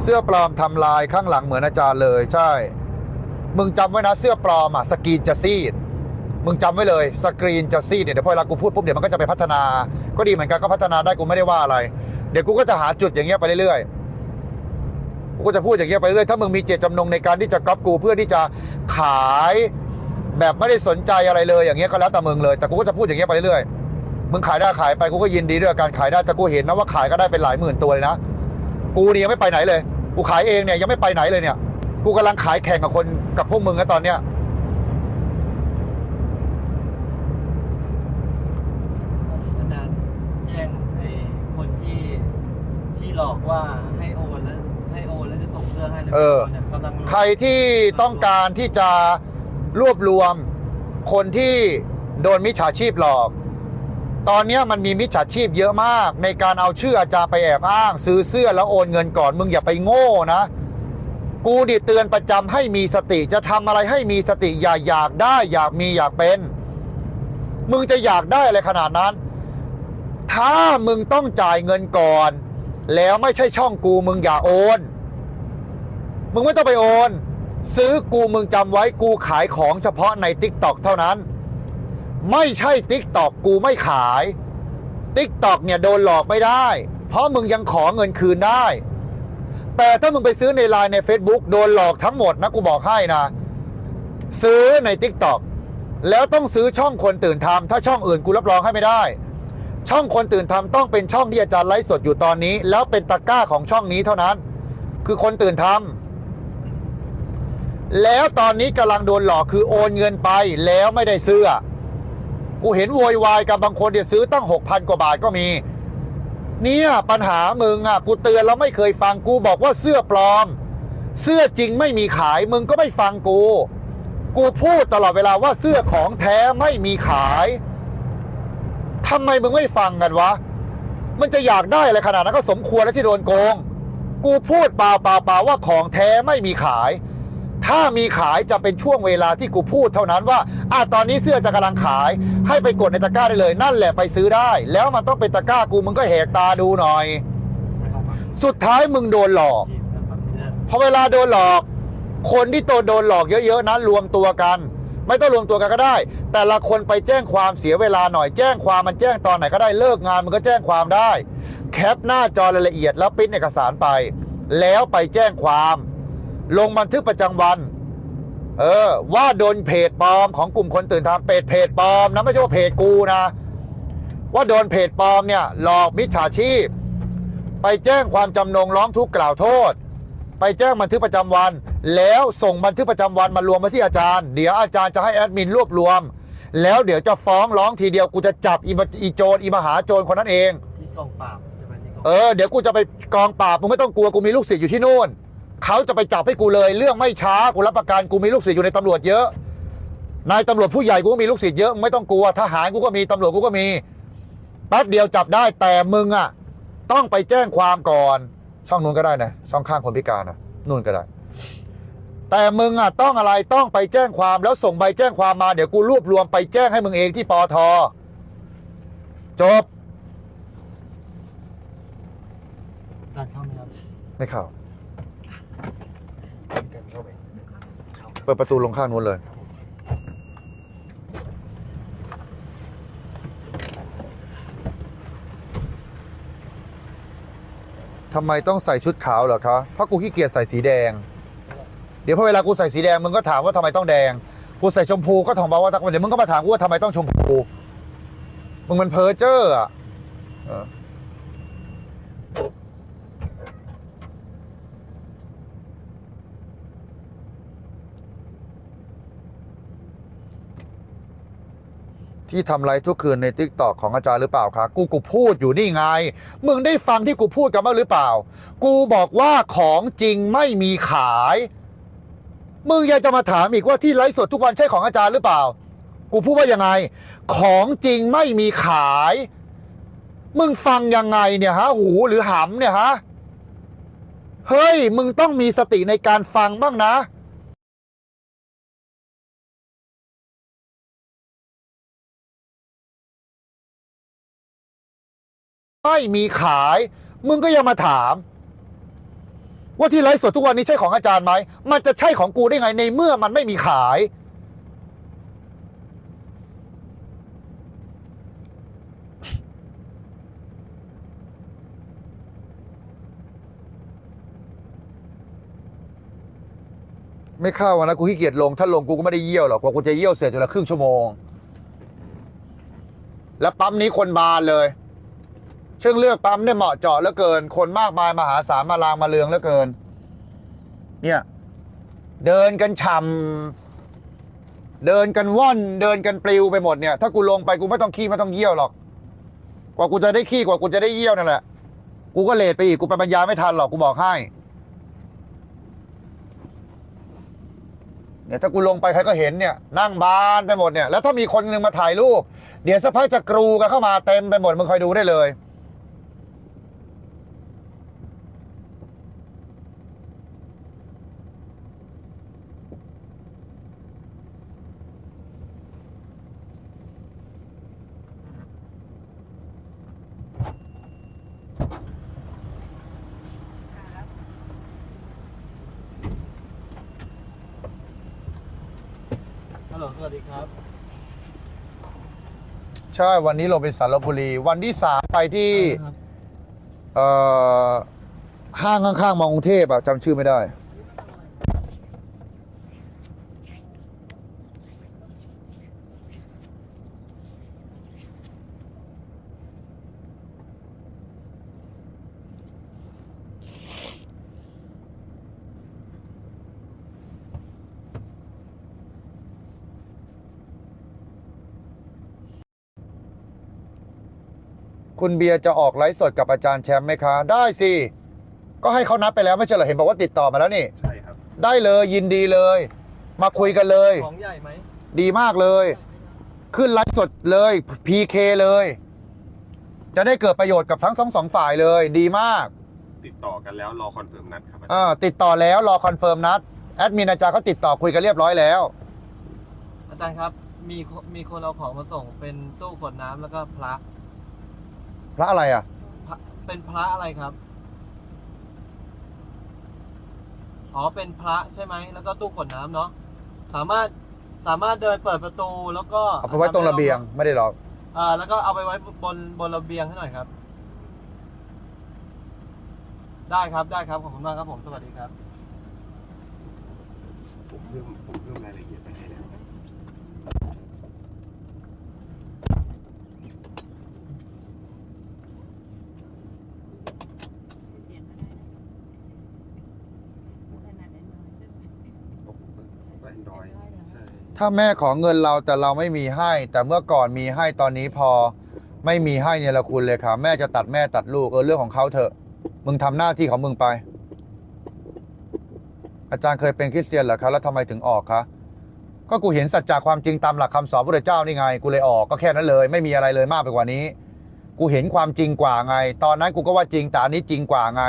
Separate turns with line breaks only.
เสื้อปลอมทำลายข้างหลังเหมือนอาจารย์เลยใช่ มึงจำไว้นะเสื้อปลอมอะสกรีนจะซีด มึงจำไว้เลยสกรีนจะซีดเนี่ยเดี๋ยวพอเวลากูพูดปุ๊บเดี๋ยวมันก็จะไปพัฒนา ก็ดีเหมือนกันก็พัฒนาได้กูไม่ได้ว่าอะไร เดี๋ยวกูก็จะหาจุดอย่างเงี้ยไปเรื่อยๆกูก็จะพูดอย่างเงี้ยไปเรื่อยถ้ามึงมีเจตจำนงในการที่จะก๊อปกูเพื่อที่จะขายแบบไม่ได้สนใจอะไรเลยอย่างเงี้ยก็แล้วแต่มึงเลย แต่กูก็จะพูดอย่างเงี้ยไปเรื่อยๆมึงขายได้ขายไปกูก็ยินดีด้วยกับการขายได้แต่กูเห็นนะว่าขายก็ได้เป็นหลายหมื่นตัวเลยนะ กูเนี่ยยังไม่ไปไหนเลย กูขายเองเนี่ยยังไม่ไปไหนเลยเนี่ย กูกำลังขายแข่งกับคนกับพวกมึงนะตอนเนี้ย
อาจารย์แจ้งไอ้คนที่ที่หลอกว่าให้โอนแล้วให้โอนแล้วจะส่งเรื่องให้แล้ว
เออ
นี่ยกำลัง
ใครที่ต้องการที่จะรวบรวมคนที่โดนมิจฉาชีพหลอก ตอนนี้มันมีมิจฉาชีพเยอะมาก ในการเอาชื่ออาจารย์ไปแอบอ้าง ซื้อเสื้อแล้วโอนเงินก่อนมึงอย่าไปโง่นะ กูดิเตือนประจำให้มีสติจะทำอะไรให้มีสติอย่าอยากได้ อยากมีอยากเป็น มึงจะอยากได้อะไรขนาดนั้น ถ้ามึงต้องจ่ายเงินก่อน แล้วไม่ใช่ช่องกูมึงอย่าโอน มึงไม่ต้องไปโอน ซื้อกูมึงจำไว้กูขายของเฉพาะใน t ิ k t o k เท่านั้น ไม่ใช่ t ิ k t o k กูไม่ขาย t ิ k t o k เนี่ยโดนหลอกไม่ได้ เพราะมึงยังขอเงินคืนได้ แต่ถ้ามึงไปซื้อในไลน์ใน Facebook โดนหลอกทั้งหมดนะกูบอกให้นะ ซื้อใน t ิ k t o k แล้วต้องซื้อช่องคนตื่นทำถ้าช่องอื่นกูรับรองให้ไม่ได้ ช่องคนตื่นทำต้องเป็นช่องที่อาจารย์ไลฟ์สดอยู่ตอนนี้ แล้วเป็นตะกร้าของช่องนี้เท่านั้น คือคนตื่นทำแล้วตอนนี้กำลังโดนหลอกคือโอนเงินไปแล้วไม่ได้ซื้อ กูเห็นโวยวายกับบางคนเดี๋ยวซื้อตั้ง6,000กว่าบาทก็มี เนี่ยปัญหามึงอะกูเตือนแล้วไม่เคยฟังกูบอกว่าเสื้อปลอม เสื้อจริงไม่มีขายมึงก็ไม่ฟังกู กูพูดตลอดเวลาว่าเสื้อของแท้ไม่มีขายทำไมมึงไม่ฟังกันวะ มันจะอยากได้อะไรขนาดนั้นก็สมควรแล้วที่โดนโกง กูพูดเปล่าเปล่าเปล่าว่าของแท้ไม่มีขาย ถ้ามีขายจะเป็นช่วงเวลาที่กูพูดเท่านั้นว่าอะตอนนี้เสื้อจะกำลังขาย ให้ไปกดในตะกร้าได้เลย นั่นแหละไปซื้อได้ แล้วมันต้องเป็นตะกร้ากูมึงก็แหกตาดูหน่อย สุดท้ายมึงโดนหลอกพอเวลาโดนหลอก คนที่โดนโดนหลอกเยอะๆนะรวมตัวกัน ไม่ต้องรวมตัวกันก็ได้ แต่ละคนไปแจ้งความเสียเวลาหน่อยแจ้งความมันแจ้งตอนไหนก็ได้เลิกงานมันก็แจ้งความได้ แคปหน้าจอรายละเอียดแล้วปริ้นเอกสารไป แล้วไปแจ้งความ ลงบันทึกประจำวัน เออ ว่าโดนเพจปลอมของกลุ่มคนตื่นทำเพจเพจปลอมนะไม่ใช่ว่าเพจกูนะ ว่าโดนเพจปลอมเนี่ยหลอกมิจฉาชีพ ไปแจ้งความจำนงร้องทุกข์กล่าวโทษ ไปแจ้งบันทึกประจำวัน แล้วส่งบันทึกประจำวันมารวมมาที่อาจารย์ เดี๋ยวอาจารย์จะให้แอดมินรวบรวม แล้วเดี๋ยวจะฟ้องร้องทีเดียวกูจะจับอีบอีโจรอีมหาโจรคนนั้นเอง
ที่กองปราบจะไปที่กอง
เออเดี๋ยวกูจะไปกองปราบมึงไม่ต้องกลัวกูมีลูกศิษย์อยู่ที่นู่น เขาจะไปจับให้กูเลย เรื่องไม่ช้ากูรับประกันกูมีลูกศิษย์อยู่ในตำรวจเยอะนายตำรวจผู้ใหญ่กูก็มีลูกศิษย์เยอะมึงไม่ต้องกลัวทหารกูก็มีตำรวจกูก็มีแป๊บเดียวจับได้แต่มึงอะ ต้องไปแจ้งความก่อน ช่องนู้นก็ได้นะช่องข้างคนพิการนะนู่นก็ได้ แต่มึงอะต้องอะไรต้องไปแจ้งความแล้วส่งใบแจ้งความมาเดี๋ยวกูรวบรวมไปแจ้งให้มึงเองที่ปอทจบ
การเข้าไหมครับ
ไม่เข้า เปิดประตูลงข้างนู้นเลย ทำไมต้องใส่ชุดขาวเหรอคะ เพราะกูขี้เกียจใส่สีแดง เดี๋ยวพอเวลากูใส่สีแดงมึงก็ถามว่าทำไมต้องแดง กูใส่ชมพูก็ถามว่าเดี๋ยวมึงก็มาถามกูว่าทำไมต้องชมพู มึงมันเพ้อเจ้ออะ ที่ทำไรทุกคืนในทิกตอกของอาจารย์หรือเปล่าคะกูกูพูดอยู่นี่ไง มึงได้ฟังที่กูพูดกันบ้างหรือเปล่า กูบอกว่าของจริงไม่มีขาย มึงยังจะมาถามอีกว่าที่ไลฟ์สดทุกวันใช่ของอาจารย์หรือเปล่า กูพูดว่ายังไง ของจริงไม่มีขาย มึงฟังยังไงเนี่ยฮะ หูหรือหำเนี่ยฮะ เฮ้ย มึงต้องมีสติในการฟังบ้างนะ ไม่มีขาย มึงก็ยังมาถาม ว่าที่ไลฟ์สดทุกวันนี้ใช่ของอาจารย์ไหม มันจะใช่ของกูได้ไงในเมื่อมันไม่มีขาย ไม่เข้าอะนะกูขี้เกียจลง ถ้าลงกูก็ไม่ได้เยี่ยวหรอกกว่ากูจะเยี่ยวเสร็จอยู่ละครึ่งชั่วโมง แล้วปั๊มนี้คนบานเลย ซึ่งเลือกปั๊มเนี่ยเหมาะเจาะเหลือเกิน คนมากมายมหาศาลมาลางมาเลืองเหลือเกิน เนี่ยเดินกันฉ่ำเดินกันว่อนเดินกันปลิวไปหมดเนี่ย ถ้ากูลงไปกูไม่ต้องขี้ไม่ต้องเยี่ยวหรอก กว่ากูจะได้ขี้กว่ากูจะได้เยี่ยวนั่นแหละ กูก็เลทไปอีกกูไปบรรยายไม่ทันหรอกกูบอกให้เนี่ยถ้ากูลงไปใครก็เห็นเนี่ยนั่งบานไปหมดเนี่ยแล้วถ้ามีคนหนึ่งมาถ่ายรูป เดี๋ยวสักพักจะกรูกันเข้ามาเต็มไปหมดมึงคอยดูได้เลย
สวัสดีครับ
ใช่วันนี้เราเป็นสารบุรี วันที่สามไปที่
ครับ
เอ่อ ห้างข้างๆมองกรุงเทพอะจำชื่อไม่ได้ คุณเบียร์จะออกไลฟ์สดกับอาจารย์แชมป์ไหมคะ ได้สิ ก็ให้เขานัดไปแล้วไม่ใช่เหรอเห็นบอกว่าติดต่อมาแล้วนี่
ใช่ครับ
ได้เลยยินดีเลย มาคุยกันเลย
ของใหญ่ไหม
ดีมากเลย ขึ้นไลฟ์สดเลย PK เลย จะได้เกิดประโยชน์กับทั้งทั้งสองฝ่ายเลย ดีมาก
ติดต่อกันแล้วรอคอนเฟิร์มนัดครับอาจารย์
อ่าติดต่อแล้วรอคอนเฟิร์มนัดแอดมินอาจารย์เขาติดต่อคุยกันเรียบร้อยแล้ว
อาจารย์ครับ มีคนมีคนเอาของมาส่งเป็นตู้กดน้ำแล้วก็พระ
พระอะไรอะ
พระเป็นพระอะไรครับ อ๋อ เป็นพระใช่ไหม แล้วก็ตู้กดน้ำเนาะ สามารถ สามารถเดินเปิดประตูแล้วก็
เอาไปไว้ตรงระเบียงไม่ได้หรอก
อ่าแล้วก็เอาไปไว้บนบนระเบียงให้หน่อยครับ ได้ครับ ได้ครับ ขอบคุณมากครับผม สวัสดีครับ
ผมเพิ่มผมเพิ่มรายละเอียดไปให้แล้ว ผมก็แอน ดอยใช่
ถ้าแม่ขอเงินเราแต่เราไม่มีให้ แต่เมื่อก่อนมีให้ตอนนี้พอไม่มีให้เนี่ยละคุณเลยค่ะ แม่จะตัดแม่ตัดลูกเออเรื่องของเขาเถอะ มึงทำหน้าที่ของมึงไป อาจารย์เคยเป็นคริสเตียนเหรอคะแล้วทำไมถึงออกคะก็กูเห็นสัจจะความจริงตามหลักคำสอนพระเจ้านี่ไง กูเลยออกก็แค่นั้นเลย ไม่มีอะไรเลยมากไปกว่านี้ กูเห็นความจริงกว่าไง ตอนนั้นกูก็ว่าจริงแต่อันนี้จริงกว่าไง